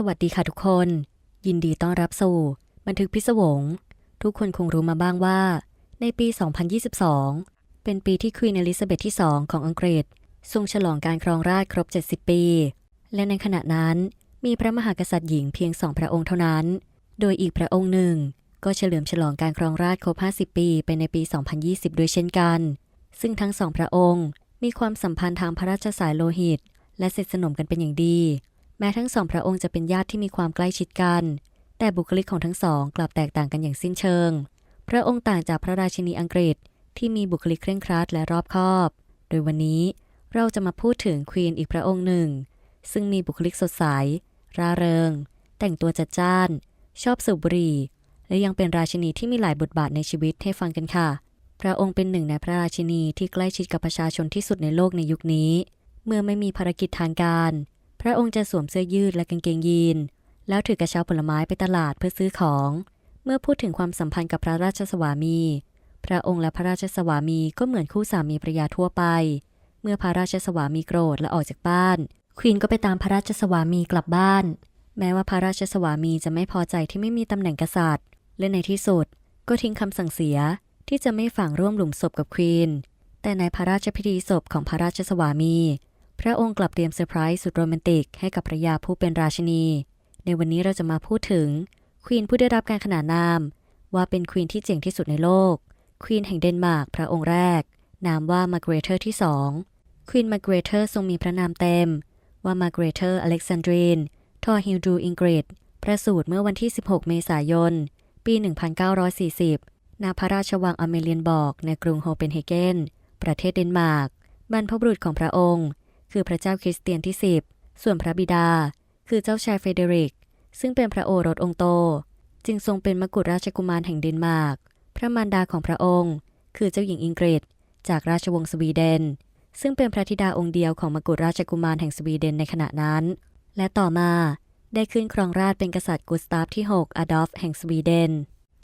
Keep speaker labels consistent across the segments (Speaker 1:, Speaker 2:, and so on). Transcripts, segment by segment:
Speaker 1: สวัสดีค่ะทุกคน ยินดีต้อนรับสู่บันทึกพิศวง ทุกคนคงรู้มาบ้างว่า ในปี 2022 เป็นปีที่ควีนอลิซาเบธที่ 2 ของอังกฤษ ทรงฉลองการครองราชครบ 70 ปี และในขณะนั้นมีพระมหากษัตริย์หญิงเพียงสองพระองค์เท่านั้น โดยอีกพระองค์หนึ่ง ก็เฉลิมฉลองการครองราชครบ 50 ปีไปในปี 2020 ด้วยเช่นกัน ซึ่งทั้งสองพระองค์มีความสัมพันธ์ทางพระราชสายโลหิต และสนิทสนมกันเป็นอย่างดี แม้ทั้งสองพระองค์จะเป็นญาติที่มีความใกล้ชิดกัน แต่บุคลิกของทั้งสองกลับแตกต่างกันอย่างสิ้นเชิง พระองค์ต่างจากพระราชินีอังกฤษที่มีบุคลิกเคร่งครัดและรอบคอบ โดยวันนี้เราจะมาพูดถึงควีนอีกพระองค์หนึ่ง ซึ่งมีบุคลิกสดใส ร่าเริง แต่งตัวจัดจ้าน ชอบสูบบุหรี่ และยังเป็นราชินีที่มีหลายบทบาทในชีวิตให้ฟังกันค่ะ พระองค์เป็นหนึ่งในพระราชินีที่ใกล้ชิดกับประชาชนที่สุดในโลกในยุคนี้ เมื่อไม่มีภารกิจทางการ ระองค์จะสวมเสื้อยืดและกางเกงยีน แล้วถือกระเช้าผลไม้ไปตลาดเพื่อซื้อของ เมื่อพูดถึงความสัมพันธ์กับพระราชสวามี พระองค์และพระราชสวามีก็เหมือนคู่สามีภรรยาทั่วไป เมื่อพระราชสวามีโกรธและออกจากบ้าน ควีนก็ไปตามพระราชสวามีกลับบ้าน แม้ว่าพระราชสวามีจะไม่พอใจที่ไม่มีตำแหน่งกษัตริย์ และในที่สุด ก็ทิ้งคำสั่งเสียที่จะไม่ฝังร่วมหลุมศพกับควีนแต่ในพระราชพิธีศพของพระราชสวามี พระองค์กลับเตรียมเซอร์ไพรส์สุดโรแมนติกให้กับภรรยาผู้เป็นราชินี ในวันนี้เราจะมาพูดถึงควีนผู้ได้รับการขนานนาม ว่าเป็นควีนที่เจ๋งที่สุดในโลก ควีนแห่งเดนมาร์กพระองค์แรก นามว่ามาร์เกรเทอร์ที่สองควีนมาร์เกรเทอร์ทรงมีพระนามเต็ม ว่ามาร์เกรเทอร์อเล็กซานดรีน ทอฮิลดูอิงกริดประสูติเมื่อวันที่ 16 เมษายน ปี 1940 ณ พระราชวังอเมเลียนบอกในกรุงโฮเปนเฮเกน ประเทศเดนมาร์ก บรรพบุรุษของพระองค์ คือพระเจ้าคริสเตียนที่ 10 ส่วนพระบิดา คือเจ้าชายเฟเดริก ซึ่งเป็นพระโอรสองค์โต จึงทรงเป็นมกุฎราชกุมารแห่งเดนมาร์ก พระมารดาของพระองค์ คือเจ้าหญิงอิงกฤษ จากราชวงศ์สวีเดน ซึ่งเป็นพระธิดาองค์เดียวของมกุฎราชกุมารแห่งสวีเดนในขณะนั้น และต่อมาได้ขึ้นครองราชเป็นกษัตริย์กุสตาฟที่ 6 อดอล์ฟแห่งสวีเดน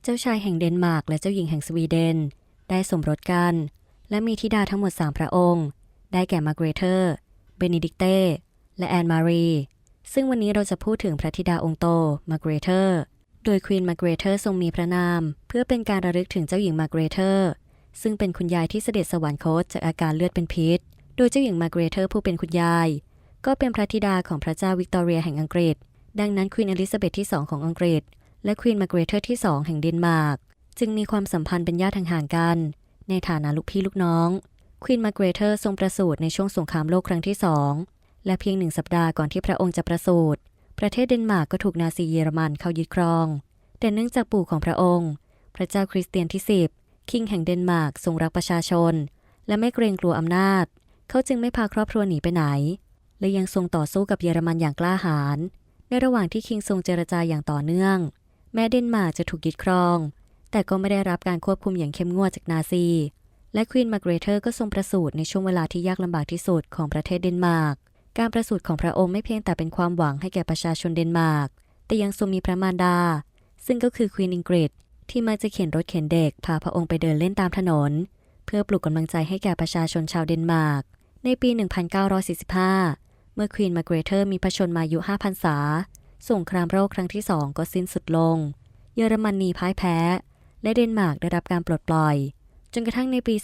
Speaker 1: เจ้าชายแห่งเดนมาร์กและเจ้าหญิงแห่งสวีเดน ได้สมรสกัน และมีธิดาทั้งหมด 3 พระองค์ ได้แก่มารเกรเทอร์ เบนิดิกเต้ และแอนมารี ซึ่งวันนี้เราจะพูดถึงพระธิดาองค์โต มาร์เกรเทอร์ โดยควีนมาร์เกรเทอร์ทรงมีพระนาม เพื่อเป็นการระลึกถึงเจ้าหญิงมาร์เกรเทอร์ ซึ่งเป็นคุณยายที่เสด็จสวรรคตจากอาการเลือดเป็นพิษ โดยเจ้าหญิงมาร์เกรเทอร์ผู้เป็นคุณยาย ก็เป็นพระธิดาของพระเจ้าวิกตอเรียแห่งอังกฤษ ดังนั้นควีนอลิซาเบธที่ 2 ของอังกฤษ และควีนมาร์เกรเทอร์ที่ 2 แห่งเดนมาร์ก จึงมีความสัมพันธ์เป็นญาติห่างๆกัน ในฐานะลูกพี่ลูกน้อง ควีนมาเกรเทอร์ทรงประสูติในช่วงสงครามโลกครั้งที่สองและเพียงหนึ่งสัปดาห์ก่อนที่พระองค์จะประสูติประเทศเดนมาร์กก็ถูกนาซีเยอรมันเข้ายึดครอง แต่เนื่องจากปู่ของพระองค์ พระเจ้าคริสเตียนที่10คิงแห่งเดนมาร์กทรงรักประชาชน และไม่เกรงกลัวอำนาจ เขาจึงไม่พาครอบครัวหนีไปไหน และยังทรงต่อสู้กับเยอรมันอย่างกล้าหาญในระหว่างที่คิงทรงเจรจาอย่างต่อเนื่อง แม้เดนมาร์กจะถูกยึดครอง แต่ก็ไม่ได้รับการควบคุมอย่างเข้มงวดจากนาซี และควีนมาเกรเทอร์ก็ทรงประสูติในช่วงเวลาที่ยากลำบากที่สุดของประเทศเดนมาร์ก การประสูติของพระองค์ไม่เพียงแต่เป็นความหวังให้แก่ประชาชนเดนมาร์ก แต่ยังทรงมีพระมารดา ซึ่งก็คือควีนอิงกฤษที่มักจะเข็นรถเข็นเด็กพาพระองค์ไปเดินเล่นตามถนน เพื่อปลุกกำลังใจให้แก่ประชาชนชาวเดนมาร์ก ในปี 1945 เมื่อควีนมาเกรเทอร์มีพระชนมายุ 5 พรรษา สงครามโลกครั้งที่สองก็สิ้นสุดลง เยอรมนีพ่ายแพ้ และเดนมาร์กได้รับการปลดปล่อย จนกระทั่งในปี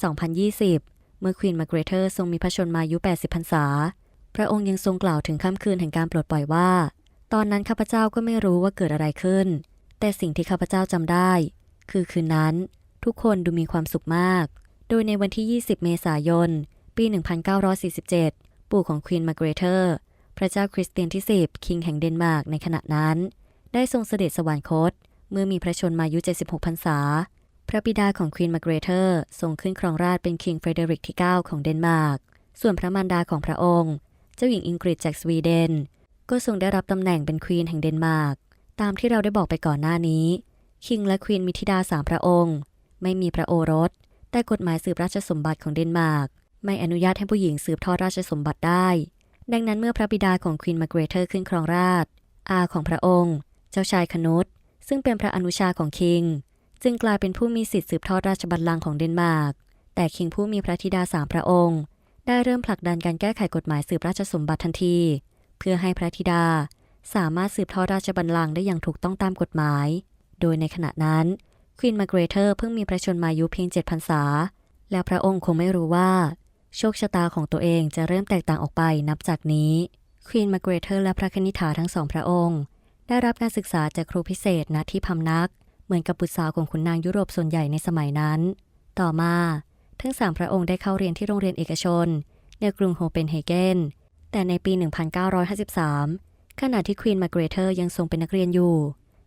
Speaker 1: 2020 เมื่อควีนมาร์เกรเทอร์ทรงมีพระชนมายุ 80 พรรษา พระองค์ยังทรงกล่าวถึงค่ำคืนแห่งการปลดปล่อยว่า ตอนนั้นข้าพเจ้าก็ไม่รู้ว่าเกิดอะไรขึ้น แต่สิ่งที่ข้าพเจ้าจำได้ คือคืนนั้น ทุกคนดูมีความสุขมาก โดยในวันที่ 20 เมษายน ปี 1947 ปู่ของควีนมาร์เกรเทอร์ พระเจ้าคริสเตียนที่ 10 คิงแห่งเดนมาร์กในขณะนั้น ได้ทรงเสด็จสวรรคต เมื่อมีพระชนมายุ 76 พรรษา พระบิดาของควีนมาเกรเทอร์ทรงขึ้นครองราชเป็นคิงเฟรเดริกที่ 9 ของเดนมาร์ก ส่วนพระมารดาของพระองค์ เจ้าหญิงอิงกฤษจากสวีเดน ก็ทรงได้รับตำแหน่งเป็นควีนแห่งเดนมาร์ก ตามที่เราได้บอกไปก่อนหน้านี้ คิงและควีนมีธิดาสามพระองค์ ไม่มีพระโอรส แต่กฎหมายสืบราชสมบัติของเดนมาร์กไม่อนุญาตให้ผู้หญิงสืบทอดราชสมบัติได้ ดังนั้นเมื่อพระบิดาของควีนมาเกรเทอร์ขึ้นครองราชอาของพระองค์ เจ้าชายคนุษซึ่งเป็นพระอนุชาของคิง จึงกลายเป็นผู้มีสิทธิ์สืบทอดราชบัลลังก์ของเดนมาร์ก แต่คิงผู้มีพระธิดาสามพระองค์ ได้เริ่มผลักดันการแก้ไขกฎหมายสืบราชสมบัติทันที เพื่อให้พระธิดาสามารถสืบทอดราชบัลลังก์ได้อย่างถูกต้องตามกฎหมาย โดยในขณะนั้นควีนมาเกรเทอร์เพิ่งมีพระชนมายุเพียงเจ็ดพรรษา และพระองค์คงไม่รู้ว่า โชคชะตาของตัวเองจะเริ่มแตกต่างออกไปนับจากนี้ควีนมาเกรเทอร์และพระคณิษฐาทั้งสองพระองค์ ได้รับการศึกษาจากครูพิเศษณที่พำนัก เหมือนกับบุตรสาวของขุนนางยุโรปส่วนใหญ่ในสมัยนั้น ต่อมาทั้งสามพระองค์ได้เข้าเรียนที่โรงเรียนเอกชน ในกรุงโฮเปนเฮเกน แต่ในปี 1953 ขณะที่ควีนมาเกรเทอร์ยังทรงเป็นนักเรียนอยู่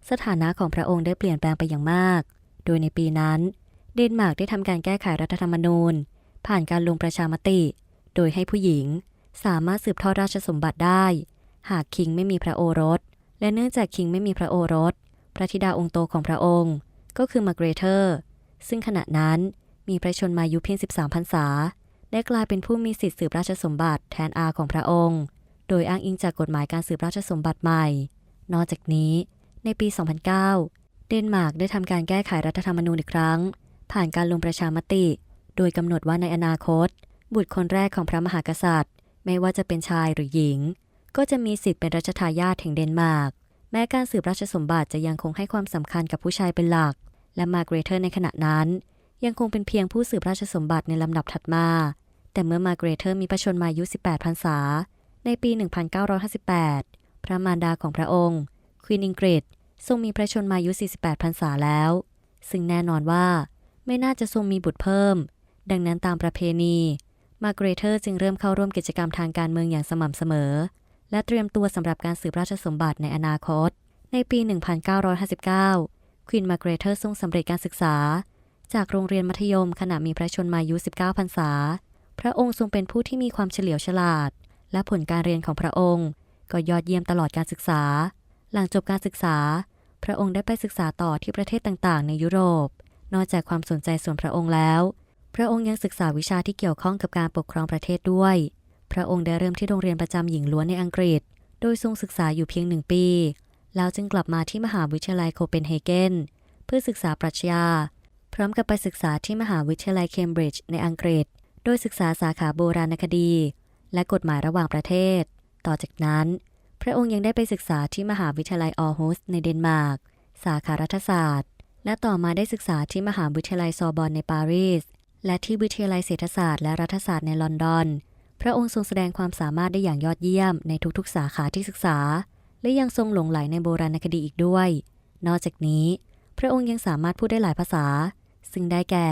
Speaker 1: สถานะของพระองค์ได้เปลี่ยนแปลงไปอย่างมาก โดยในปีนั้น เดนมาร์กได้ทำการแก้ไขรัฐธรรมนูญ ผ่านการลงประชามติ โดยให้ผู้หญิง สามารถสืบทอดราชสมบัติได้ หากคิงไม่มีพระโอรส และเนื่องจากคิงไม่มีพระโอรส ระธิดาองค์โตของพระองค์ ก็คือมาเกรเทอร์ ซึ่งขณะนั้นมีพระชนมายุเพียง 13พรรษา ได้กลายเป็นผู้มีสิทธิสืบราชสมบัติแทนอาของพระองค์ โดยอ้างอิงจากกฎหมายการสืบราชสมบัติใหม่ นอกจากนี้ ในปี 2009 เดนมาร์กได้ทำการแก้ไขรัฐธรรมนูญอีกครั้ง ผ่านการลงประชามติ โดยกำหนดว่าในอนาคต บุตรคนแรกของพระมหากษัตริย์ ไม่ว่าจะเป็นชายหรือหญิง ก็จะมีสิทธิ์เป็นรัชทายาทแห่งเดนมาร์ก แม้การสืบราชสมบัติจะยังคงให้ความสำคัญกับผู้ชายเป็นหลัก และมาเกรเทอร์ในขณะนั้น ยังคงเป็นเพียงผู้สืบราชสมบัติในลำดับถัดมา แต่เมื่อมาเกรเทอร์มีพระชนมายุ 18 พรรษา ในปี 1958 พระมารดาของพระองค์ควีนอิงกริดทรงมีพระชนมายุ 48 พรรษาแล้ว ซึ่งแน่นอนว่าไม่น่าจะทรงมีบุตรเพิ่ม ดังนั้นตามประเพณี มาเกรเทอร์จึงเริ่มเข้าร่วมกิจกรรมทางการเมืองอย่างสม่ำเสมอ และเตรียมตัวสำหรับการสืบราชสมบัติในอนาคต ในปี 1959 ควีนมาเกรเทอร์ทรงสำเร็จการศึกษา จากโรงเรียนมัธยมขณะมีพระชนมายุ 19 พรรษา พระองค์ทรงเป็นผู้ที่มีความเฉลียวฉลาด และผลการเรียนของพระองค์ ก็ยอดเยี่ยมตลอดการศึกษา หลังจบการศึกษา พระองค์ได้ไปศึกษาต่อที่ประเทศต่างๆ ในยุโรป นอกจากความสนใจส่วนพระองค์แล้ว พระองค์ยังศึกษาวิชาที่เกี่ยวข้องกับการปกครองประเทศด้วย พระองค์ได้เริ่มที่โรงเรียนประจำหญิงล้วนในอังกฤษ โดยทรงศึกษาอยู่เพียงหนึ่งปี แล้วจึงกลับมาที่มหาวิทยาลัยโคเปนเฮเกนเพื่อศึกษาปรัชญา พร้อมกับไปศึกษาที่มหาวิทยาลัยเคมบริดจ์ในอังกฤษ โดยศึกษาสาขาโบราณคดี และกฎหมายระหว่างประเทศ ต่อจากนั้น พระองค์ยังได้ไปศึกษาที่มหาวิทยาลัยออร์ฮุสในเดนมาร์ก สาขารัฐศาสตร์ และต่อมาได้ศึกษาที่มหาวิทยาลัยซอร์บอนในปารีสและที่วิทยาลัยเศรษฐศาสตร์และรัฐศาสตร์ในลอนดอน พระองค์ทรงแสดงความสามารถได้อย่างยอดเยี่ยมในทุกๆ สาขาที่ศึกษา และยังทรงหลงไหลในโบราณคดีอีกด้วย นอกจากนี้ พระองค์ยังสามารถพูดได้หลายภาษา ซึ่งได้แก่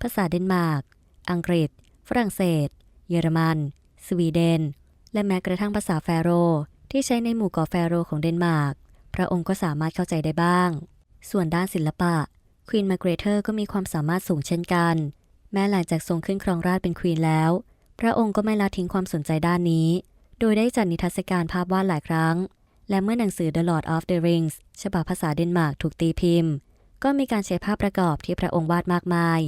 Speaker 1: ภาษาเดนมาร์ก อังกฤษ ฝรั่งเศส เยอรมัน สวีเดน และแม้กระทั่งภาษาแฟโร ที่ใช้ในหมู่เกาะแฟโรของเดนมาร์ก พระองค์ก็สามารถเข้าใจได้บ้าง ส่วนด้านศิลปะ ควีนมาเกรเทอร์ก็มีความสามารถสูงเช่นกัน แม้หลังจากทรงขึ้นครองราชเป็นควีนแล้ว พระองค์ก็ไม่ละทิ้งความสนใจด้านนี้ โดยได้จัดนิทรรศการภาพวาดหลายครั้ง และเมื่อหนังสือ The Lord of the Rings ฉบับภาษาเดนมาร์กถูกตีพิมพ์ ก็มีการใช้ภาพประกอบที่พระองค์วาดมากมาย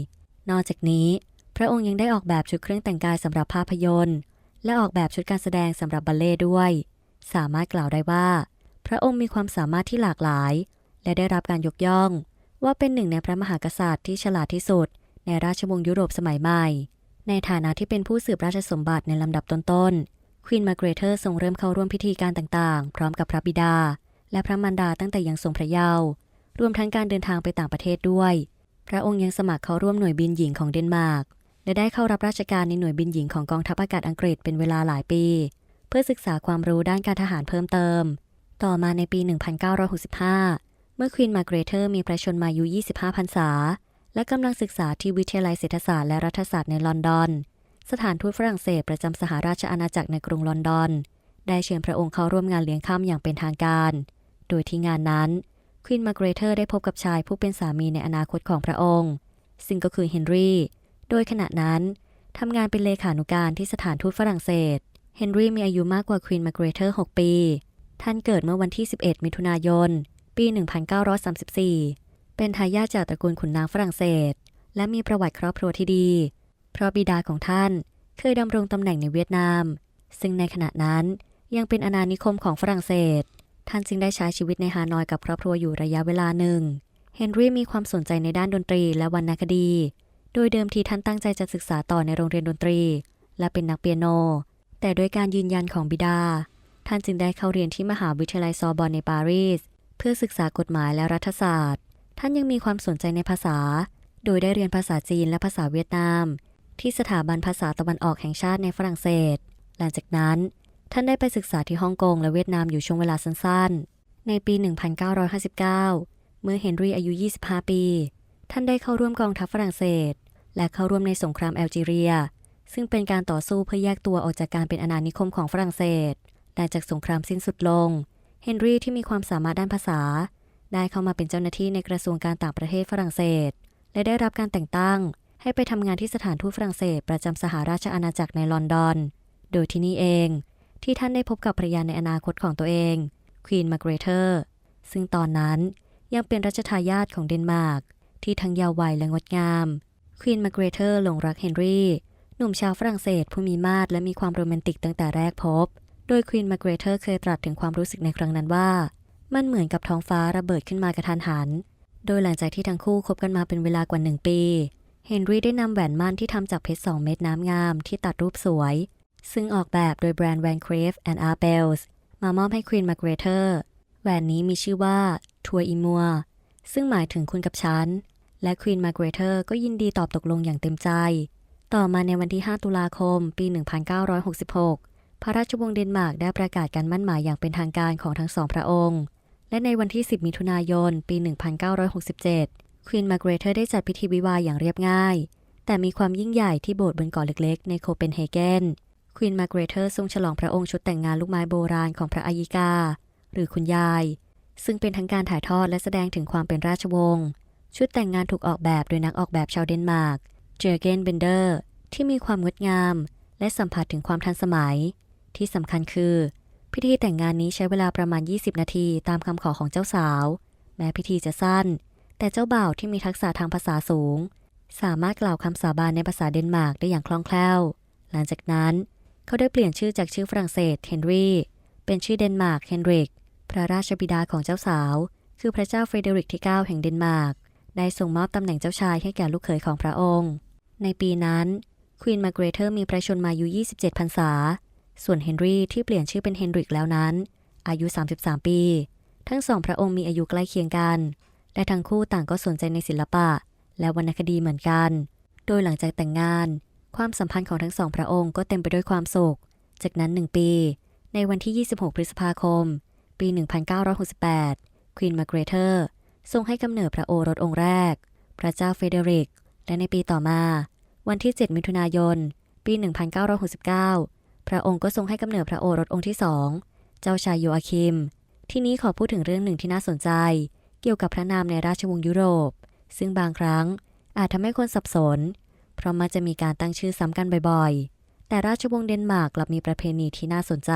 Speaker 1: นอกจากนี้ พระองค์ยังได้ออกแบบชุดเครื่องแต่งกายสำหรับภาพยนตร์ และออกแบบชุดการแสดงสำหรับบัลเล่ด้วย สามารถกล่าวได้ว่า พระองค์มีความสามารถที่หลากหลาย และได้รับการยกย่อง ว่าเป็นหนึ่งในพระมหากษัตริย์ที่ฉลาดที่สุด ในราชวงศ์ยุโรปสมัยใหม่ ในฐานะที่เป็นผู้สืบราชสมบัติในลำดับต้นๆ ควีนมาเกรเทอร์ทรงเริ่มเข้าร่วมพิธีการต่างๆ พร้อมกับพระบิดา และพระมารดาตั้งแต่ยังทรงพระเยาว์ รวมทั้งการเดินทางไปต่างประเทศด้วย พระองค์ยังสมัครเข้าร่วมหน่วยบินหญิงของเดนมาร์ก และได้เข้ารับราชการในหน่วยบินหญิงของกองทัพอากาศอังกฤษเป็นเวลาหลายปี เพื่อศึกษาความรู้ด้านการทหารเพิ่มเติม ต่อมาในปี 1965 เมื่อควีนมาเกรเทอร์มีพระชนมายุ 25 พรรษา และกำลังศึกษาที่วิทยาลัยเศรษฐศาสตร์และรัฐศาสตร์ในลอนดอน สถานทูตฝรั่งเศสประจำสหราชอาณาจักรในกรุงลอนดอน ได้เชิญพระองค์เข้าร่วมงานเลี้ยงค่ำอย่างเป็นทางการ โดยที่งานนั้นควีนมาเกรเทอร์ได้พบกับชายผู้เป็นสามีในอนาคตของพระองค์ ซึ่งก็คือเฮนรี่ โดยขณะนั้นทำงานเป็นเลขานุการที่สถานทูตฝรั่งเศส เฮนรี่มีอายุมากกว่าควีนมาเกรเทอร์ 6 ปี ท่านเกิดเมื่อวันที่ 11 มิถุนายน ปี 1934 เป็นทายาทจากตระกูลขุนนางฝรั่งเศส และมีประวัติครอบครัวที่ดี เพราะบิดาของท่านเคยดำรงตำแหน่งในเวียดนาม ซึ่งในขณะนั้นยังเป็นอาณานิคมของฝรั่งเศส ท่านจึงได้ใช้ชีวิตในฮานอยกับครอบครัวอยู่ระยะเวลาหนึ่ง เฮนรี่มีความสนใจในด้านดนตรีและวรรณคดี โดยเดิมทีท่านตั้งใจจะศึกษาต่อในโรงเรียนดนตรี และเป็นนักเปียโน แต่โดยการยืนยันของบิดา ท่านจึงได้เข้าเรียนที่มหาวิทยาลัยซอร์บอนในปารีส เพื่อศึกษากฎหมายและรัฐศาสตร์ ท่านยังมีความสนใจในภาษา โดยได้เรียนภาษาจีนและภาษาเวียดนาม ที่สถาบันภาษาตะวันออกแห่งชาติในฝรั่งเศส หลังจากนั้น ท่านได้ไปศึกษาที่ฮ่องกงและเวียดนามอยู่ช่วงเวลาสั้นๆ ในปี 1959 เมื่อเฮนรี่อายุ 25 ปี ท่านได้เข้าร่วมกองทัพฝรั่งเศส และเข้าร่วมในสงครามแอลจีเรีย ซึ่งเป็นการต่อสู้เพื่อแยกตัวออกจากการเป็นอาณานิคมของฝรั่งเศสหลังจากสงครามสิ้นสุดลง เฮนรี่ที่มีความสามารถด้านภาษา ได้เข้ามาเป็นเจ้าหน้าที่ในกระทรวงการต่างประเทศฝรั่งเศส และได้รับการแต่งตั้ง ให้ไปทำงานที่สถานทูตฝรั่งเศส ประจำสหราชอาณาจักรในลอนดอน โดยที่นี่เอง ที่ท่านได้พบกับภรรยาในอนาคตของตัวเองควีนมาเกรเทอร์ซึ่งตอนนั้นยังเป็นรัชทายาทของเดนมาร์กที่ทั้งยาววัยและงดงามควีนมาเกรเทอร์หลงรักเฮนรี่หนุ่มชาวฝรั่งเศสผู้มีมาตรและมีความโรแมนติกตั้งแต่แรกพบ โดยควีนมาเกรเทอร์เคยตรัสถึงความรู้สึกในครั้งนั้นว่า มันเหมือนกับท้องฟ้าระเบิดขึ้นมากระทันหัน โดยหลังจากที่ทั้งคู่คบกันมาเป็นเวลากว่าหนึ่งปี เฮนรี่ได้นำแหวนมั่นที่ทำจากเพชรสองเม็ดน้ำงามที่ตัดรูปสวย ซึ่งออกแบบโดยแบรนด์ Van Cleef and Arpels มามอบให้ควีนมาร์เกรเทอร์แหวนนี้มีชื่อว่าทัวอิมัวซึ่งหมายถึงคุณกับฉัน และควีนมาร์เกรเทอร์ก็ยินดีตอบตกลงอย่างเต็มใจ ต่อมาในวันที่ 5 ตุลาคม ปี 1966 พระราชวงศ์เดนมาร์กได้ประกาศการมั่นหมายอย่างเป็นทางการของทั้งสองพระองค์ และในวันที่ 10 มิถุนายน ปี 1967 ควีนมาร์เกรเทอร์ได้จัดพิธีวิวาห์อย่างเรียบง่าย แต่มีความยิ่งใหญ่ที่โบสถ์บนเกาะเล็กๆ ในโคเปนเฮเกน ควีนมาร์เกรเทอร์ทรงฉลองพระองค์ชุดแต่งงานลูกไม้โบราณของพระอายิกา หรือคุณยาย ซึ่งเป็นทั้งการถ่ายทอดและแสดงถึงความเป็นราชวงศ์ ชุดแต่งงานถูกออกแบบโดยนักออกแบบชาวเดนมาร์ก เจอเกนเบนเดอร์ ที่มีความงดงาม และสัมผัสถึงความทันสมัย ที่สำคัญคือ พิธีแต่งงานนี้ใช้เวลาประมาณ 20 นาทีตามคำขอของเจ้าสาว แม้พิธีจะสั้น แต่เจ้าบ่าวที่มีทักษะทางภาษาสูง สามารถกล่าวคำสาบานในภาษาเดนมาร์กได้อย่างคล่องแคล่ว หลังจากนั้นเขาได้เปลี่ยนชื่อจากชื่อฝรั่งเศสเฮนรี่เป็นชื่อเดนมาร์กเฮนริก พระราชบิดาของเจ้าสาว คือพระเจ้าเฟรเดริกที่ 9 แห่งเดนมาร์กได้ส่งมอบตำแหน่งเจ้าชายให้แก่ลูกเขยของพระองค์ ในปีนั้นควีนมาเกรเทอร์มีพระชนมายุ 27 พรรษา ส่วนเฮนรี่ที่เปลี่ยนชื่อเป็นเฮนริกแล้วนั้น อายุ 33 ปี ทั้งสองพระองค์มีอายุใกล้เคียงกัน และทั้งคู่ต่างก็สนใจในศิลปะ และวรรณคดีเหมือนกัน โดยหลังจากแต่งงาน ความสัมพันธ์ของทั้งสองพระองค์ก็เต็มไปด้วยความสุข จากนั้นหนึ่งปี ในวันที่ 26 พฤษภาคม ปี 1968 ควีนมาเกรเทอร์ทรงให้กำเนิดพระโอรสองค์แรก พระเจ้าเฟเดริก และในปีต่อมา วันที่ 7 มิถุนายน ปี 1969 พระองค์ก็ทรงให้กำเนิดพระโอรสองค์ที่สอง เจ้าชายโยอาคิม ที่นี้ขอพูดถึงเรื่องหนึ่งที่น่าสนใจ เกี่ยวกับพระนามในราชวงศ์ยุโรป ซึ่งบางครั้งอาจทำให้คนสับสน เพราะมักจะมีการตั้งชื่อซ้ำกันบ่อยๆ แต่ราชวงศ์เดนมาร์กกลับมีประเพณีที่น่าสนใจ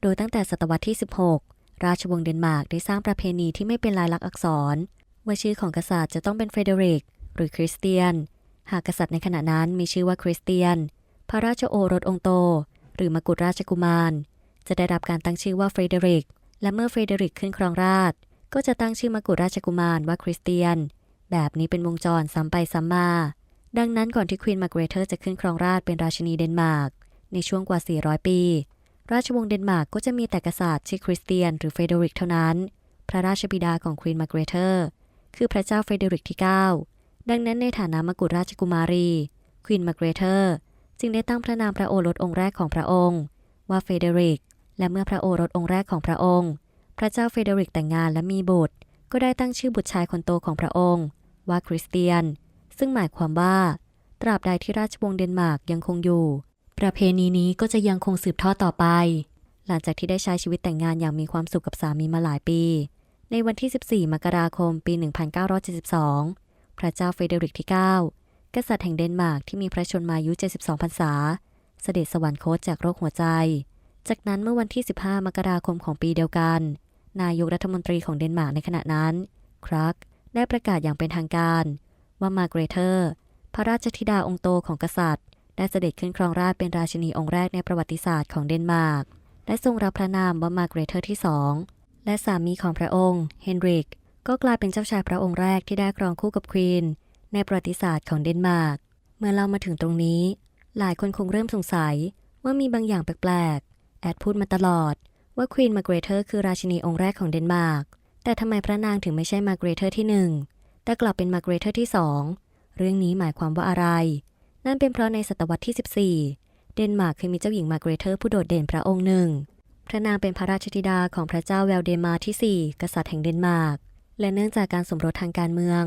Speaker 1: โดยตั้งแต่ศตวรรษที่ 16 ราชวงศ์เดนมาร์กได้สร้างประเพณีที่ไม่เป็นลายลักษณ์อักษร ว่าชื่อของกษัตริย์จะต้องเป็นเฟเดริก หรือคริสเตียน หากกษัตริย์ในขณะนั้นมีชื่อว่าคริสเตียน พระราชโอรสองค์โต หรือมกุฎราชกุมาร จะได้รับการตั้งชื่อว่าเฟรเดริก และเมื่อเฟรเดริกขึ้นครองราช ก็จะตั้งชื่อมกุฎราชกุมารว่าคริสเตียน แบบนี้เป็นวงจรซ้ำไปซ้ำมา ดังนั้นก่อนที่ควีนมาเกรเทอร์จะขึ้นครองราชเป็นราชินีเดนมาร์กในช่วงกว่า 400 ปี ราชวงศ์เดนมาร์กก็จะมีแต่กษัตริย์ชื่อคริสเตียนหรือเฟเดริกเท่านั้น พระราชบิดาของควีนมาเกรเทอร์คือพระเจ้าเฟเดริกที่ 9 ดังนั้นในฐานะมกุฎราชกุมารีควีนมาเกรเทอร์ จึงได้ตั้งพระนามพระโอรสองค์แรกของพระองค์ ว่าเฟเดริก และเมื่อพระโอรสองค์แรกของพระองค์ พระเจ้าเฟเดริกแต่งงานและมีบุตร ก็ได้ตั้งชื่อบุตรชายคนโตของพระองค์ ว่าคริสเตียน ซึ่งหมายความว่า ตราบใดที่ราชวงศ์เดนมาร์กยังคงอยู่ ประเพณีนี้ก็จะยังคงสืบทอดต่อไป หลังจากที่ได้ใช้ชีวิตแต่งงานอย่างมีความสุขกับสามีมาหลายปี ในวันที่ 14 มกราคม ปี 1972 พระเจ้าเฟเดริกที่ 9 กษัตริย์แห่งเดนมาร์กที่มีพระชนมายุ 72 พรรษา เสด็จสวรรคตจากโรคหัวใจ จากนั้นเมื่อวันที่ 15 มกราคมของปีเดียวกัน นายกรัฐมนตรีของเดนมาร์กในขณะนั้น ครัก ได้ประกาศอย่างเป็นทางการ ว่ามาร์เกรเทอร์ พระราชธิดาองค์โตของกษัตริย์ ได้เสด็จขึ้นครองราชเป็นราชินีองค์แรกในประวัติศาสตร์ของเดนมาร์ก และทรงรับพระนามว่ามาร์เกรเทอร์ที่สอง และสามีของพระองค์ เฮนริก ก็กลายเป็นเจ้าชายพระองค์แรกที่ได้ครองคู่กับควีน ในประวัติศาสตร์ของเดนมาร์ก เมื่อเรามาถึงตรงนี้ หลายคนคงเริ่มสงสัยว่ามีบางอย่างแปลกๆ แอดพูดมาตลอดว่าควีนมาเกรเทอร์คือราชินีองค์แรกของเดนมาร์ก แต่ทำไมพระนางถึงไม่ใช่มาเกรเทอร์ที่หนึ่งแต่กลับเป็นมาเกรเทอร์ที่สองเรื่องนี้หมายความว่าอะไร นั่นเป็นเพราะในศตวรรษที่ 14 เดนมาร์กเคยมีเจ้าหญิงมาเกรเทอร์ผู้โดดเด่นพระองค์หนึ่ง พระนางเป็นพระราชธิดาของพระเจ้าแวลเดมาร์ที่ 4 กษัตริย์แห่งเดนมาร์ก และเนื่องจากการสมรสทางการเมือง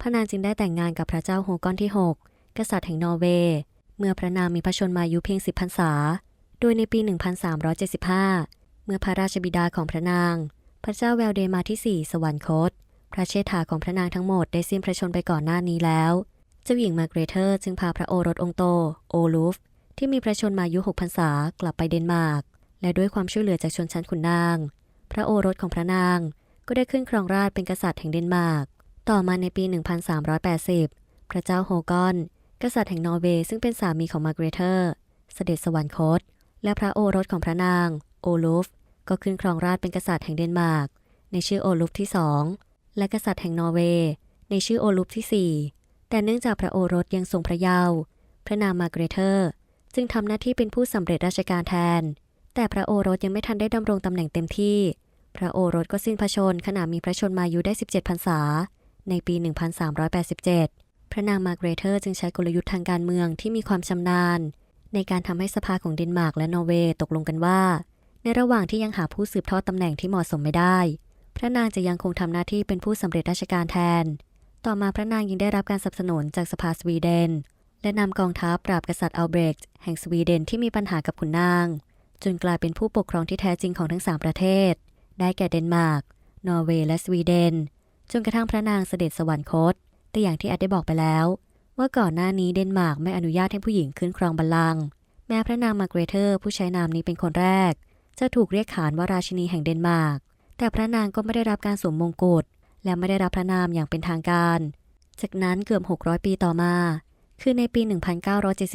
Speaker 1: พระนางจึงได้แต่งงานกับพระเจ้าโฮกอนที่ 6 กษัตริย์แห่งนอร์เวย์ เมื่อพระนางมีพระชนมายุเพียง 10พรรษา โดยในปี 1375 เมื่อพระราชบิดาของพระนาง พระเจ้าแวลเดมาร์ที่ 4 สวรรคต พระเชษฐาของพระนางทั้งหมดได้สิ้นพระชนไปก่อนหน้านี้แล้ว เจ้าหญิงมาเกรเทอร์จึงพาพระโอรสองค์โต โอลูฟ ที่มีพระชนมายุ6พรรษากลับไปเดนมาร์ก และด้วยความช่วยเหลือจากชนชั้นขุนนาง พระโอรสของพระนางก็ได้ขึ้นครองราชเป็นกษัตริย์แห่งเดนมาร์ก ต่อมาในปี 1380 พระเจ้าโฮกอน กษัตริย์แห่งนอร์เวย์ซึ่งเป็นสามีของมาร์เกรเทอร์ เสด็จสวรรคต และพระโอรสของพระนาง โอลูฟ ก็ขึ้นครองราชเป็นกษัตริย์แห่งเดนมาร์ก ในชื่อโอลูฟที่สองและกษัตริย์แห่งนอร์เวย์ ในชื่อโอลูฟที่สี่แต่เนื่องจากพระโอรสยังทรงพระเยาว์พระนางมาร์เกรเทอร์ จึงทำหน้าที่เป็นผู้สำเร็จราชการแทน แต่พระโอรสยังไม่ทันได้ดำรงตำแหน่งเต็มที่ พระโอรสก็สิ้นพระชนขณะมีพระชนมายุได้ 17พรรษา ในปี 1387 พระนางมาร์เกรเทอร์จึงใช้กลยุทธ์ทางการเมืองที่มีความชำนาญ ในการทำให้สภาของเดนมาร์กและนอร์เวย์ตกลงกันว่า ในระหว่างที่ยังหาผู้สืบทอดตำแหน่งที่เหมาะสมไม่ได้ พระนางจะยังคงทำหน้าที่เป็นผู้สำเร็จราชการแทน ต่อมาพระนางยังได้รับการสนับสนุนจากสภาสวีเดน และนำกองทัพปราบกษัตริย์อัลเบรกต์แห่งสวีเดนที่มีปัญหากับขุนนาง จนกลายเป็นผู้ปกครองที่แท้จริงของทั้ง 3 ประเทศ ได้แก่เดนมาร์ก นอร์เวย์และสวีเดน จนกระทั่งพระนางเสด็จสวรรคต แต่อย่างที่แอดได้บอกไปแล้ว ว่าก่อนหน้านี้เดนมาร์กไม่อนุญาตให้ผู้หญิงขึ้นครองบัลลังก์แม้พระนางมาเกรเทอร์ ผู้ใช้นามนี้เป็นคนแรก จะถูกเรียกขานว่าราชินีแห่งเดนมาร์กแต่พระนางก็ไม่ได้รับการสวมมงกุฎและไม่ได้รับพระนามอย่างเป็นทางการ จากนั้นเกือบ 600 ปีต่อมา คือในปี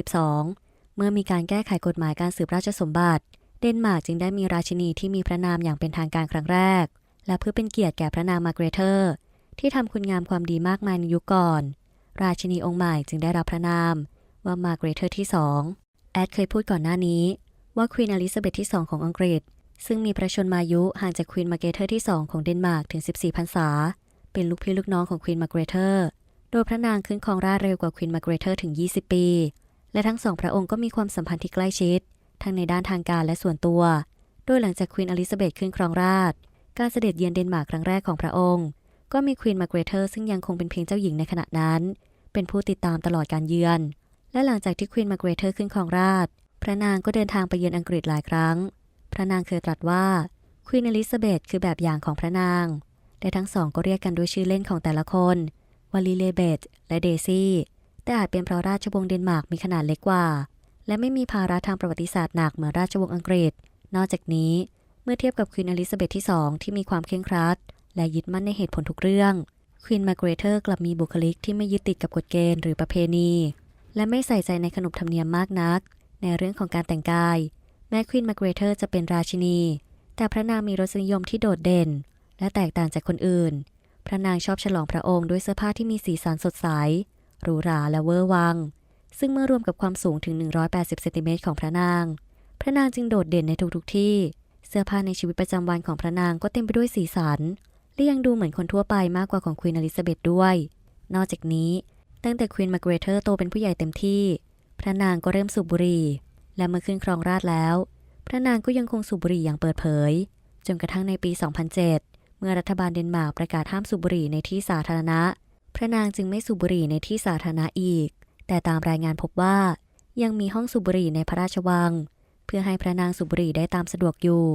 Speaker 1: 1972 เมื่อมีการแก้ไขกฎหมายการสืบราชสมบัติ เดนมาร์กจึงได้มีราชินีที่มีพระนามอย่างเป็นทางการครั้งแรก และเพื่อเป็นเกียรติแก่พระนางมาเกรเทอร์ ที่ทำคุณงามความดีมากมายในยุคก่อน ราชินีองค์ใหม่จึงได้รับพระนามว่ามาเกรเทอร์ที่สองแอดเคยพูดก่อนหน้านี้ ว่าควีนอลิซาเบธที่2ของอังกฤษ ซึ่งมีพระชนมายุห่างจากควีนมาเกรเทอร์ที่2ของเดนมาร์กถึง 14พรรษา เป็นลูกพี่ลูกน้องของควีนมาเกรเทอร์โดยพระนางขึ้นครองราชเร็วกว่าควีนมาเกรเทอร์ถึง 20 ปี และทั้งสองพระองค์ก็มีความสัมพันธ์ที่ใกล้ชิด ทั้งในด้านทางการและส่วนตัว โดยหลังจากควีนอลิซาเบธขึ้นครองราช การเสด็จเยือนเดนมาร์กครั้งแรกของพระองค์ ก็มีควีนมาเกรเทอร์ซึ่งยังคงเป็นเพียงเจ้าหญิงในขณะนั้น เป็นผู้ติดตามตลอดการเยือน และหลังจากที่ควีนมาเกรเทอร์ขึ้นครองราชพระนางก็เดินทางไปเยือนอังกฤษหลายครั้ง พระนางเคยตรัสว่าควีนอลิซาเบธคือแบบอย่างของพระนาง และทั้งสองก็เรียกกันด้วยชื่อเล่นของแต่ละคนวาลีเลเบธและเดซี่แต่อาจเป็นเพราะราชวงศ์เดนมาร์กมีขนาดเล็กกว่า และไม่มีภาระทางประวัติศาสตร์หนักเหมือนราชวงศ์อังกฤษ นอกจากนี้ เมื่อเทียบกับควีนอลิซาเบธที่ 2 ที่มีความเคร่งครัด และยึดมั่นในเหตุผลทุกเรื่องควีนมาเกรเทอร์กลับมีบุคลิกที่ไม่ยึดติดกับกฎเกณฑ์หรือประเพณี และไม่ใส่ใจในขนบธรรมเนียมมากนัก ในเรื่องของการแต่งกาย แม้ควีนมาเกรเทอร์จะเป็นราชินี แต่พระนางมีรสนิยมที่โดดเด่น และแตกต่างจากคนอื่น พระนางชอบฉลองพระองค์ด้วยเสื้อผ้าที่มีสีสันสดใสหรูหราและเวอร์วัง ซึ่งเมื่อรวมกับความสูงถึง 180เซนติเมตรของพระนาง พระนางจึงโดดเด่นในทุกๆที่ เสื้อผ้าในชีวิตประจำวันของพระนางก็เต็มไปด้วยสีสัน และยังดูเหมือนคนทั่วไปมากกว่าของควีนอลิซาเบธด้วย นอกจากนี้ ตั้งแต่ควีนมาเกรเทอร์โตเป็นผู้ใหญ่เต็มที่ พระนางก็เริ่มสูบบุหรี่ และเมื่อขึ้นครองราชแล้ว พระนางก็ยังคงสูบบุหรี่อย่างเปิดเผย จนกระทั่งในปี 2007 เมื่อรัฐบาลเดนมาร์กประกาศห้ามสูบบุหรี่ในที่สาธารณะ พระนางจึงไม่สูบบุหรี่ในที่สาธารณะอีก แต่ตามรายงานพบว่า ยังมีห้องสูบบุหรี่ในพระราชวัง เพื่อให้พระนางสูบบุหรี่ได้ตามสะดวกอยู่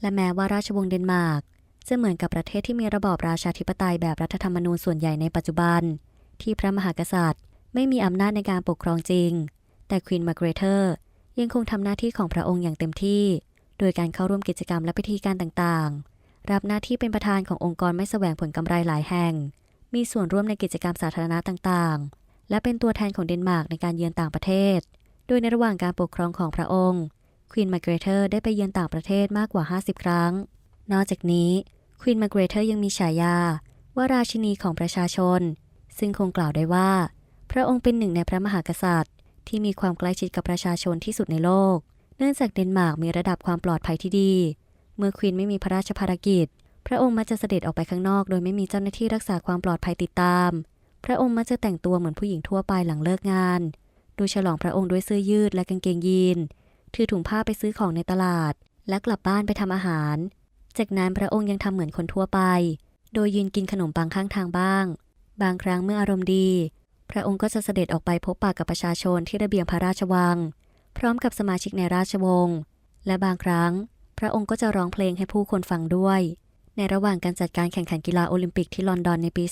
Speaker 1: และแม้ว่าราชวงศ์เดนมาร์ก จะเหมือนกับประเทศที่มีระบอบราชาธิปไตยแบบรัฐธรรมนูญส่วนใหญ่ในปัจจุบัน ที่พระมหากษัตริย์ ไม่มีอำนาจในการปกครองจริง แต่ควีนมาร์เกรเทอร์ยังคงทำหน้าที่ของพระองค์อย่างเต็มที่ โดยการเข้าร่วมกิจกรรมและพิธีการต่างๆ รับหน้าที่เป็นประธานขององค์กรไม่แสวงผลกำไรหลายแห่ง มีส่วนร่วมในกิจกรรมสาธารณะต่างๆ และเป็นตัวแทนของเดนมาร์กในการเยือนต่างประเทศ โดยในระหว่างการปกครองของพระองค์ควีนมาร์เกรเทอร์ได้ไปเยือนต่างประเทศมากกว่า 50 ครั้ง นอกจากนี้ควีนมาเกรเทอร์ยังมีฉายา ว่าราชินีของประชาชน ซึ่งคงกล่าวได้ว่า พระองค์เป็นหนึ่งในพระมหากษัตริย์ ที่มีความใกล้ชิดกับประชาชนที่สุดในโลก เนื่องจากเดนมาร์กมีระดับความปลอดภัยที่ดี เมื่อควีนไม่มีพระราชภารกิจ พระองค์มักจะเสด็จออกไปข้างนอก โดยไม่มีเจ้าหน้าที่รักษาความปลอดภัยติดตาม พระองค์มักจะแต่งตัวเหมือนผู้หญิงทั่วไปหลังเลิกงาน ดูฉลองพระองค์ด้วยเสื้อยืดและกางเกงยีน ถือถุงผ้าไปซื้อของในตลาด และกลับบ้านไปทำอาหาร จากนั้นพระองค์ยังทำเหมือนคนทั่วไป โดยยืนกินขนมปังข้างทางบ้าง บางครั้งเมื่ออารมณ์ดี พระองค์ก็จะเสด็จออกไปพบปะกับประชาชนที่ระเบียงพระราชวัง พร้อมกับสมาชิกในราชวงศ์ และบางครั้ง พระองค์ก็จะร้องเพลงให้ผู้คนฟังด้วย ในระหว่างการจัดการแข่งขันกีฬาโอลิมปิกที่ลอนดอนในปี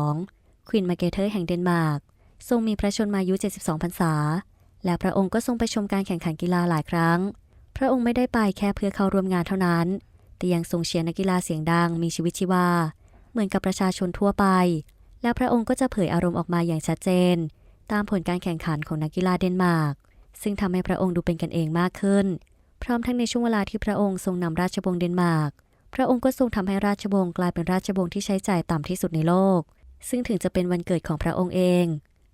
Speaker 1: 2012 ควีนมาเกเทอร์แห่งเดนมาร์กทรงมีพระชนมายุ 72 พรรษา และพระองค์ก็ทรงไปชมการแข่งขันกีฬาหลายครั้ง พระองค์ไม่ได้ไปแค่เพื่อเข้าร่วมงานเท่านั้น แต่ยังทรงเชียร์นักกีฬาเสียงดังมีชีวิตชีวา เหมือนกับประชาชนทั่วไป และพระองค์ก็จะเผยอารมณ์ออกมาอย่างชัดเจน ตามผลการแข่งขันของนักกีฬาเดนมาร์ก ซึ่งทำให้พระองค์ดูเป็นกันเองมากขึ้น พร้อมทั้งในช่วงเวลาที่พระองค์ทรงนำราชวงศ์เดนมาร์ก พระองค์ก็ทรงทำให้ราชวงศ์กลายเป็นราชวงศ์ที่ใช้จ่ายต่ำที่สุดในโลก ซึ่งถึงจะเป็นวันเกิดของพระองค์เอง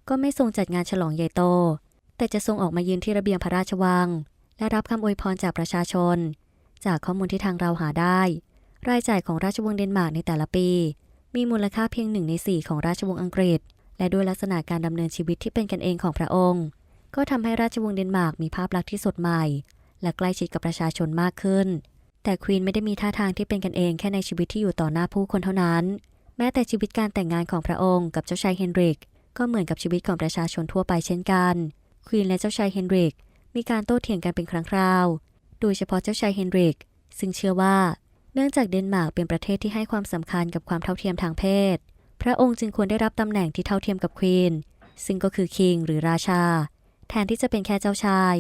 Speaker 1: ก็ไม่ทรงจัดงานฉลองใหญ่โต แต่จะทรงออกมายืนที่ระเบียงพระราชวัง และรับคำอวยพรจากประชาชน จากข้อมูลที่ทางเราหาได้ รายจ่ายของราชวงศ์เดนมาร์กในแต่ละปี มีมูลค่าเพียงหนึ่งในสี่ของราชวงศ์อังกฤษ และด้วยลักษณะการดำเนินชีวิตที่เป็นกันเองของพระองค์ ก็ทำให้ราชวงศ์เดนมาร์กมีภาพลักษณ์ที่สดใหม่ และใกล้ชิดกับประชาชนมากขึ้น แต่ควีนไม่ได้มีท่าทางที่เป็นกันเองแค่ในชีวิตที่อยู่ต่อหน้าผู้คนเท่านั้น แม้แต่ชีวิตการแต่งงานของพระองค์กับเจ้าชายเฮนริก ก็เหมือนกับชีวิตของประชาชนทั่วไปเช่นกัน ควีนและเจ้าชายเฮนริกมีการโต้เถียงกันเป็นครั้งคราว โดยเฉพาะเจ้าชายเฮนริก ซึ่งเชื่อว่า เนื่องจากเดนมาร์กเป็นประเทศที่ให้ความสำคัญกับความเท่าเทียมทางเพศ พระองค์จึงควรได้รับตำแหน่งที่เท่าเทียมกับควีน ซึ่งก็คือคิงหรือราชา แทนที่จะเป็นแค่เจ้าชาย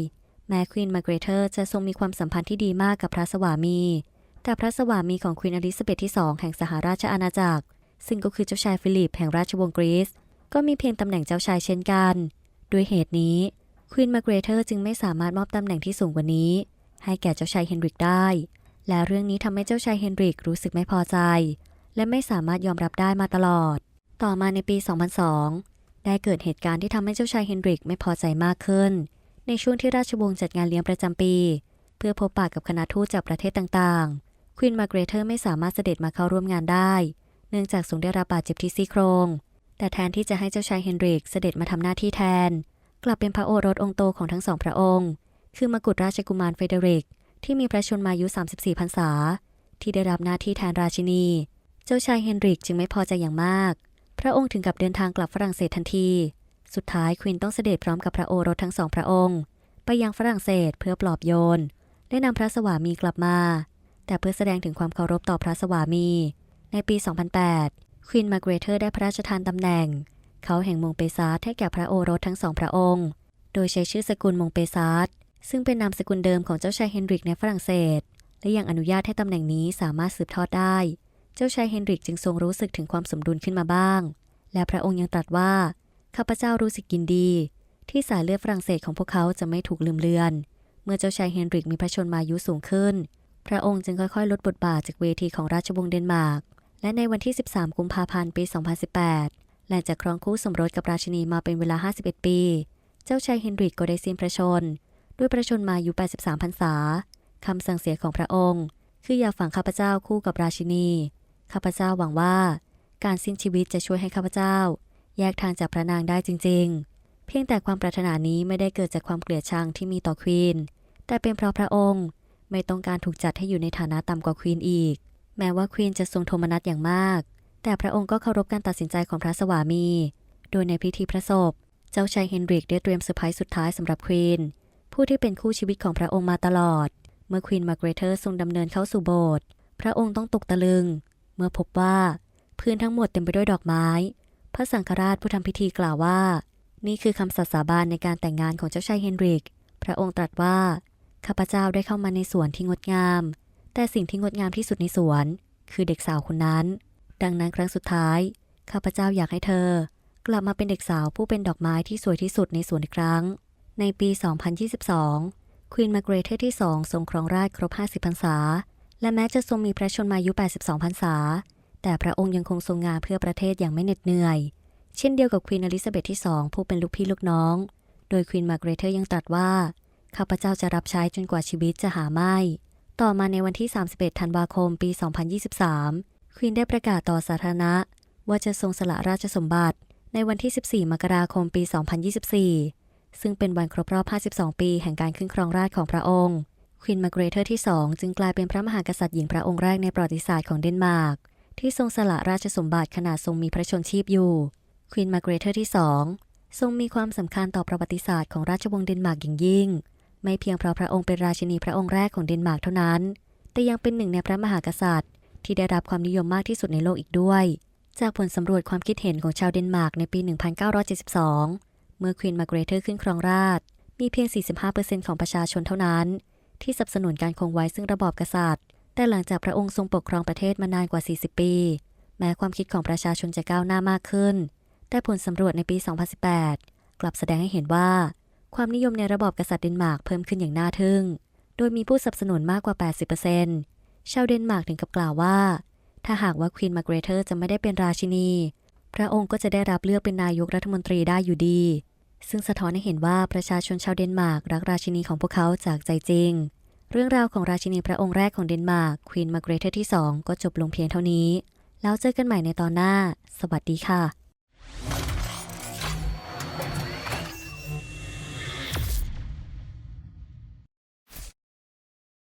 Speaker 1: แม้ควีนมาเกรเทอร์จะทรงมีความสัมพันธ์ที่ดีมากกับพระสวามี แต่พระสวามีของควีนอลิซาเบธที่2แห่งสหราชอาณาจักร ซึ่งก็คือเจ้าชายฟิลิปแห่งราชวงศ์กรีซ ก็มีเพียงตำแหน่งเจ้าชายเช่นกัน ด้วยเหตุนี้ควีนมาเกรเทอร์จึงไม่สามารถมอบตำแหน่งที่สูงกว่านี้ ให้แก่เจ้าชายเฮนริกได้ และเรื่องนี้ทำให้เจ้าชายเฮนริกรู้สึกไม่พอใจ และไม่สามารถยอมรับได้มาตลอด ต่อมาในปี 2002 ได้เกิดเหตุการณ์ที่ทำให้เจ้าชายเฮนริกไม่พอใจมากขึ้น ในช่วงที่ราชวงศ์จัดงานเลี้ยงประจำปี เพื่อพบปะกับคณะทูตจากประเทศต่างๆ ควีนมาเกรเทอร์ไม่สามารถเสด็จมาเข้าร่วมงานได้ เนื่องจากทรงได้รับบาดเจ็บที่ซี่โครงแต่แทนที่จะให้เจ้าชายเฮนริกเสด็จมาทำหน้าที่แทน กลับเป็นพระโอรสองค์โตของทั้งสองพระองค์ คือมกุฎราชกุมารเฟเดริก ที่มีพระชนมายุ 34พรรษา ที่ได้รับหน้าที่แทนราชินี เจ้าชายเฮนริกจึงไม่พอใจอย่างมาก พระองค์ถึงกับเดินทางกลับฝรั่งเศสทันที สุดท้ายควีนต้องเสด็จพร้อมกับพระโอรสทั้งสองพระองค์ ไปยังฝรั่งเศสเพื่อปลอบโยนและนำพระสวามีกลับมา แต่เพื่อแสดงถึงความเคารพต่อพระสวามี ในปี 2008 ควีนมาเกรเทอร์ได้พระราชทานตำแหน่ง เขาแห่งมงเปซาร์ให้แก่พระโอรสทั้งสองพระองค์ โดยใช้ชื่อสกุลมงเปซาร์ ซึ่งเป็นนามสกุลเดิมของเจ้าชายเฮนริกในฝรั่งเศส และยังอนุญาตให้ตำแหน่งนี้สามารถสืบทอดได้ เจ้าชายเฮนริกจึงทรงรู้สึกถึงความสมดุลขึ้นมาบ้าง และพระองค์ยังตรัสว่า ข้าพเจ้ารู้สึกยินดี ที่สายเลือดฝรั่งเศสของพวกเขาจะไม่ถูกลืมเลือน เมื่อเจ้าชายเฮนริกมีพระชนมายุสูงขึ้น พระองค์จึงค่อยๆ ลดบทบาทจากเวทีของราชวงศ์เดนมาร์ก และในวันที่ 13 กุมภาพันธ์ ปี 2018 หลังจากครองคู่สมรสกับราชินีมาเป็นเวลา 51 ปี เจ้าชายเฮนริกก็ได้สิ้นพระชน ด้วยพระชนมายุ 83พรรษาคำสั่งเสียของพระองค์ คืออย่าฝังข้าพเจ้าคู่กับราชินี ข้าพเจ้าหวังว่า การสิ้นชีวิตจะช่วยให้ข้าพเจ้า แยกทางจากพระนางได้จริง ๆ เพียงแต่ความปรารถนานี้ไม่ได้เกิดจากความเกลียดชังที่มีต่อควีน แต่เป็นเพราะพระองค์ไม่ต้องการถูกจัดให้อยู่ในฐานะต่ำกว่าควีนอีก แม้ว่าควีนจะทรงโทมนัสอย่างมาก แต่พระองค์ก็เคารพการตัดสินใจของพระสวามี โดยในพิธีพระศพ เจ้าชายเฮนริกได้เตรียมเซอร์ไพรส์สุดท้ายสำหรับควีน ผู้ที่เป็นคู่ชีวิตของพระองค์มาตลอด เมื่อควีนมาร์เกรเทอร์ทรงดำเนินเข้าสู่โบสถ์พระองค์ต้องตกตะลึง เมื่อพบว่าพื้นทั้งหมดเต็มไปด้วยดอกไม้ พระสังฆราชผู้ทำพิธีกล่าวว่า นี่คือคำสัตย์สาบานในการแต่งงานของเจ้าชายเฮนริก พระองค์ตรัสว่า ข้าพเจ้าได้เข้ามาในสวนที่งดงาม แต่สิ่งที่งดงามที่สุดในสวน คือเด็กสาวคนนั้น ดังนั้นครั้งสุดท้าย ข้าพเจ้าอยากให้เธอ กลับมาเป็นเด็กสาวผู้เป็นดอกไม้ที่สวยที่สุดในสวนอีกครั้ง ในปี 2022 ควีนมาเกรเทอร์ที่ 2 ทรงครองราชย์ครบ 50 พรรษา และแม้จะทรงมีพระชนมายุ 82 พรรษา แต่พระองค์ยังคงทรงงานเพื่อประเทศอย่างไม่เหน็ดเหนื่อย เช่นเดียวกับควีนอลิซาเบธที่ 2 ผู้เป็นลูกพี่ลูกน้อง โดยควีนมาเกรเทอร์ยังตรัสว่า ข้าพเจ้าจะรับใช้จนกว่าชีวิตจะหาไม่ ต่อมาในวันที่ 31 ธันวาคม ปี 2023 ควีนได้ประกาศต่อสาธารณะ ว่าจะทรงสละราชสมบัติในวันที่ 14 มกราคม ปี 2024 ซึ่งเป็นวันครบรอบ 52 ปี แห่งการขึ้นครองราชของพระองค์ควีนมาเกรเทอร์ที่ 2 จึงกลายเป็นพระมหากษัตริย์หญิงพระองค์แรกในประวัติศาสตร์ของเดนมาร์ก ที่ทรงสละราชสมบัติขณะทรงมีพระชนชีพอยู่ควีนมาเกรเทอร์ที่ 2 ทรงมีความสำคัญต่อประวัติศาสตร์ของราชวงศ์เดนมาร์กอย่างยิ่ง ไม่เพียงเพราะพระองค์เป็นราชินีพระองค์แรกของเดนมาร์กเท่านั้น แต่ยังเป็นหนึ่งในพระมหากษัตริย์ ที่ได้รับความนิยมมากที่สุดในโลกอีกด้วย จากผลสำรวจความคิดเห็นของชาวเดนมาร์กในปี 1972 เมื่อควีนมาเกรเทอร์ขึ้นครองราช มีเพียง 45%ของประชาชนเท่านั้น ที่สนับสนุนการคงไว้ซึ่งระบอบกษัตริย์ แต่หลังจากพระองค์ทรงปกครองประเทศมานานกว่า 40 ปี แม้ความคิดของประชาชนจะก้าวหน้ามากขึ้น แต่ผลสำรวจในปี 2018 กลับแสดงให้เห็นว่า ความนิยมในระบอบกษัตริย์เดนมาร์กเพิ่มขึ้นอย่างน่าทึ่ง โดยมีผู้สนับสนุนมากกว่า 80%ชาวเดนมาร์กถึงกับกล่าวว่า ถ้าหากว่าควีนมาเกรเทอร์จะไม่ได้เป็นราชินี พระองค์ก็จะได้รับเลือกเป็นนายกรัฐมนตรีได้อยู่ดี ซึ่งสะท้อนให้เห็นว่าประชาชนชาวเดนมาร์กรักราชินีของพวกเขาจากใจจริง เรื่องราวของราชินีพระองค์แรกของเดนมาร์กควีนมาเกรเทอร์ที่ 2 ก็จบลงเพียงเท่านี้ แล้วเจอกันใหม่ในตอนหน้า สวัสดีค่ะ